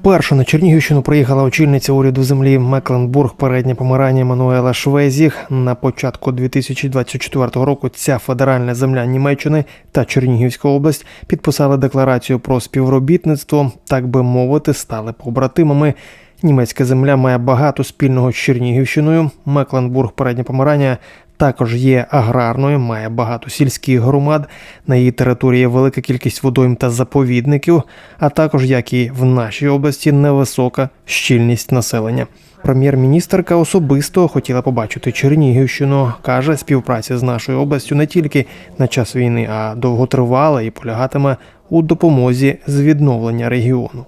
Вперше на Чернігівщину приїхала очільниця уряду землі Мекленбург переднє помирання Мануела Швезіх. На початку 2024 року ця федеральна земля Німеччини та Чернігівська область підписали декларацію про співробітництво, так би мовити, стали побратимами. Німецька земля має багато спільного з Чернігівщиною. Мекленбург переднє помирання також є аграрною, має багато сільських громад. На її території велика кількість водойм та заповідників, а також, як і в нашій області, невисока щільність населення. Прем'єр-міністерка особисто хотіла побачити Чернігівщину. каже, співпраця з нашою областю не тільки на час війни, а довготривала і полягатиме у допомозі з відновлення регіону.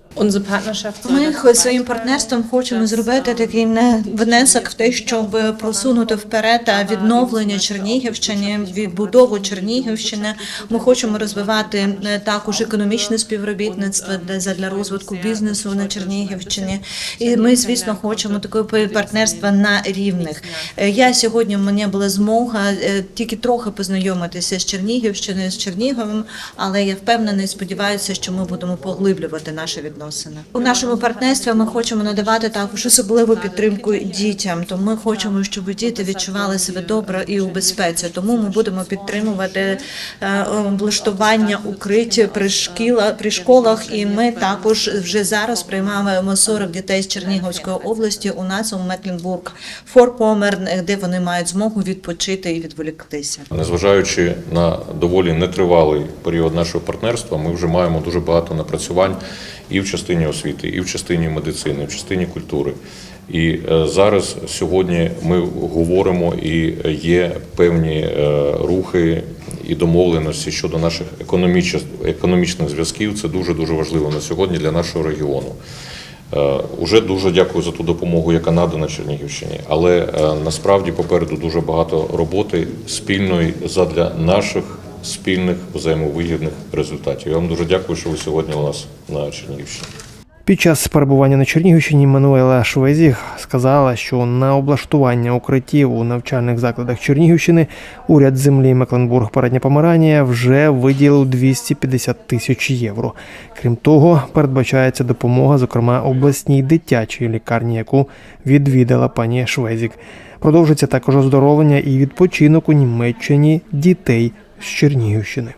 Ми своїм партнерством хочемо зробити такий не- внесок в те, щоб просунути вперед відновлення Чернігівщини, відбудову Чернігівщини. Ми хочемо розвивати е, також економічне співробітництво для розвитку бізнесу на Чернігівщині. І ми, звісно, хочемо такого партнерства на рівних. Е, Я сьогодні в мене була змога е, тільки трохи познайомитися з Чернігівщиною, з Черніговим, але я впевнена і сподіваюся, що ми будемо поглиблювати наші відносини. У нашому партнерстві ми хочемо надавати також особливу підтримку дітям. То ми хочемо, щоб діти відчували себе добре і у безпеці. Тому ми будемо підтримувати е, облаштування укриття при шкіла при школах. І ми також вже зараз приймаємо 40 дітей з Чернігівської області. У нас у Мекленбург Форпомерн, де вони мають змогу відпочити і відволіктися. Незважаючи на доволі нетривалий період нашого партнерства, ми вже маємо дуже багато напрацювань і в частині освіти, і в частині медицини, і в частині культури. І е, зараз сьогодні ми говоримо і є певні е, рухи і домовленості щодо наших економічних, економічних зв'язків. Це дуже дуже важливо на сьогодні для нашого регіону. Е, Уже дуже дякую за ту допомогу, яка надана Чернігівщині, але насправді попереду дуже багато роботи спільної задля наших спільних взаємовигідних результатів. Я вам дуже дякую, що ви сьогодні у нас на Чернігівщині. Під час перебування на Чернігівщині Мануела Швезіх сказала, що на облаштування укриттів у навчальних закладах Чернігівщини уряд землі Мекленбург переднє Померання вже виділив 250 тисяч євро. Крім того, передбачається допомога, зокрема обласній дитячій лікарні, яку відвідала пані Швезік. Продовжиться також оздоровлення і відпочинок у Німеччині дітей з Чернігівщини.